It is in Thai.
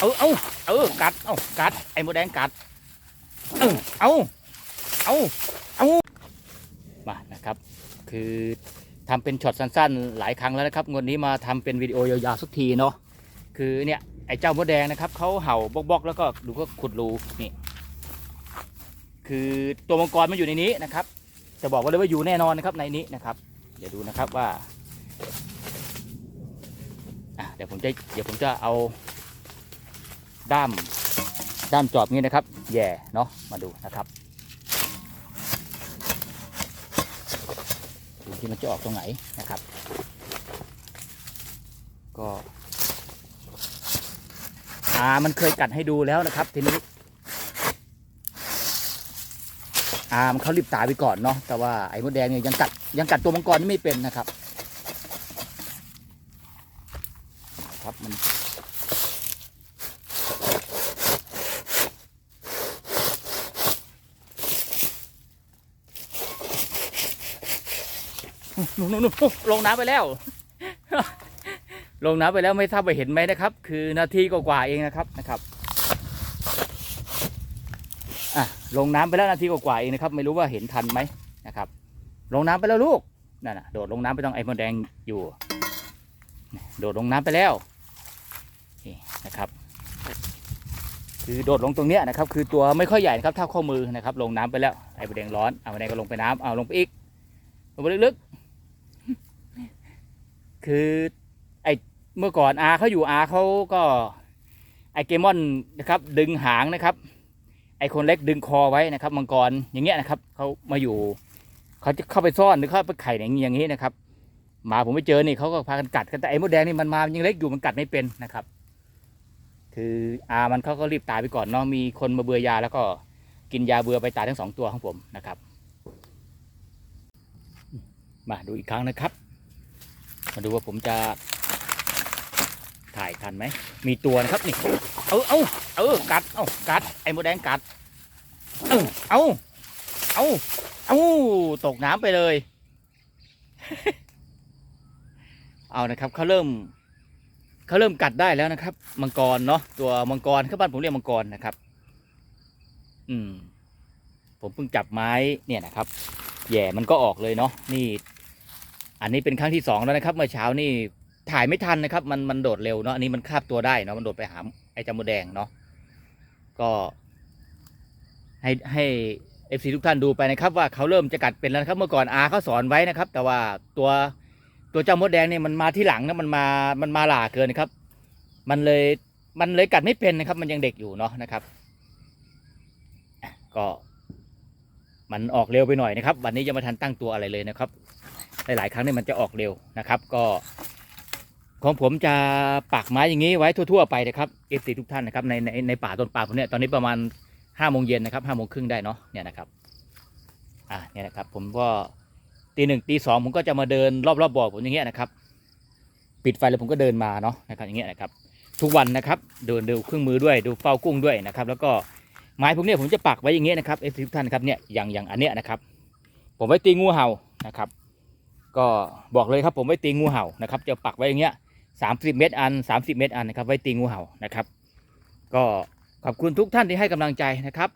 เออเอาเออกัดเอากัดไอ้มดแดงกัดเออเอาเอาเอามานะครับ คือทำเป็นช็อตสั้นๆ หลายครั้งแล้วนะครับงวดนี้มาทำเป็นวิดีโอยาวๆสักทีเนาะคือเนี่ยไอ้เจ้ามดแดงนะครับเขาเห่าบกๆ แล้วก็ดูก็ขุดรูนี่คือตัวมังกรมันอยู่ในนี้นะครับ จะบอกว่าเลยว่าอยู่แน่นอนนะครับในนี้นะครับ เดี๋ยวดูนะครับว่าเดี๋ยวผมจะเดี๋ยวผมจะเอา ด้ามด้ามจอบนี้นะครับ แย่เนาะมาดูนะครับดูที่มันจะออกตรงไหนนะครับ ก็อ่ามันเคยกัดให้ดูแล้วนะครับทีนี้อ่ามันเขารีบตายไปก่อนเนาะแต่ว่าไอ้มดแดงเนี่ยยังกัดยังกัดตัวมังกรนี่ไม่เป็นนะครับ ครับมัน นู่นนู่นลงน้ำไปแล้ว ลงน้ำไปแล้วไม่ทราบว่าเห็นไหมนะครับ คือนาทีกว่าเองนะครับนะครับอะลงน้ำไปแล้วนาทีกว่าเองนะครับ ไม่รู้ว่าเห็นทันไหมนะครับ ลงน้ำไปแล้วลูกนั่นน่ะโดดลงน้ำไปต้องไอ้มดแดงอยู่ โดดลงน้ำไปแล้วนี่นะครับ คือโดดลงตรงเนี้ยนะครับ คือตัวไม่ค่อยใหญ่นะครับเท่าข้อมือนะครับ ลงน้ำไปแล้วไอ้มดแดงร้อนเอามดแดงก็ลงไปน้ำเอาลงไปอีกลงไปลึกๆ คือไอเมื่อก่อนอาเขาอยู่อาเขาก็ไอเกมอนนะครับดึงหางนะครับ ไอคนเล็กดึงคอไว้นะครับมังกรอย่างเงี้ยนะครับเขามาอยู่เขาจะเข้าไปซ่อนหรือเข้าไปไข่อย่างนี้อย่างนี้นะครับหมาผมไปเจอนี่เขาก็พากันกัดกันแต่ไอมดแดงนี่มันมายังเล็กอยู่มันกัดไม่เป็นนะครับ คืออามันเขาก็รีบตายไปก่อนเนาะมีคนมาเบื่อยาแล้วก็กินยาเบื่อไปตายทั้งสองตัวของผมนะครับ มาดูอีกครั้งนะครับ มาดูว่าผมจะถ่ายทันไหม มีตัวนะครับนี่ เออ เอาเออ กัด เอากัด ไอ้มดแดงกัด เออเอาเอาเอาตกน้ำไปเลย เอานะครับเขาเริ่มเขาเริ่มกัดได้แล้วนะครับ มังกรเนาะ ตัวมังกรข้าบ้านผมเรียกมังกรนะครับ อืม ผมเพิ่งจับไม้เนี่ยนะครับ แย่มันก็ออกเลยเนาะ นี่ อันนี้เป็นครั้งที่สองแล้วนะครับ เมื่อเช้านี่ถ่ายไม่ทันนะครับ มันมันโดดเร็วเนาะอันนี้มันคาบตัวได้เนาะมันโดดไปหาไอ้จามดแดงเนาะก็ให้ให้เอฟซีทุกท่านดูไปนะครับ ว่าเขาเริ่มจะกัดเป็นแล้วนะครับเมื่อก่อนอาเขาสอนไว้นะครับ แต่ว่าตัวตัวเจ้ามดแดงเนี่ยมันมาที่หลังนะมันมามันมาหล่าเกินนะครับ มันเลยมันเลยกัดไม่เป็นนะครับ มันยังเด็กอยู่เนาะนะครับ ก็ มันออกเร็วไปหน่อยนะครับ วันนี้ยังไม่ทันตั้งตัวอะไรเลยนะครับ หลายๆครั้งเนี่ยมันจะออกเร็วนะครับ ก็ของผมจะปักไม้อย่างนี้ไว้ทั่วๆไปนะครับเอฟซีทุกท่านนะครับในในในป่าต้นป่าผมเนี่ยตอนนี้ประมาณห้าโมงเย็นนะครับห้าโมงครึ่งได้เนาะเนี่ยนะครับอ่าเนี่ยนะครับ ผมก็ตีหนึ่งตีสองผมก็จะมาเดินรอบๆบ่อผมอย่างเงี้ยนะครับ ปิดไฟแล้วผมก็เดินมาเนาะนะครับอย่างเงี้ยนะครับ ทุกวันนะครับเดินดูเครื่องมือด้วยดูเฝ้ากุ้งด้วยนะครับ แล้วก็ ไม้พวกเนี้ยผมจะปักไว้อย่างเงี้ยนะครับเอฟซีทุกท่านครับเนี่ยอย่างอย่างอันเนี้ยนะครับ ผมไว้ตีงูเห่านะครับ ก็บอกเลยครับผมไว้ตีงูเห่านะครับจะปักไว้อย่างเงี้ยสามสิบเมตรอันสามสิบเมตรอันนะครับไว้ตีงูเห่านะครับ ก็ขอบคุณทุกท่านที่ให้กำลังใจนะครับ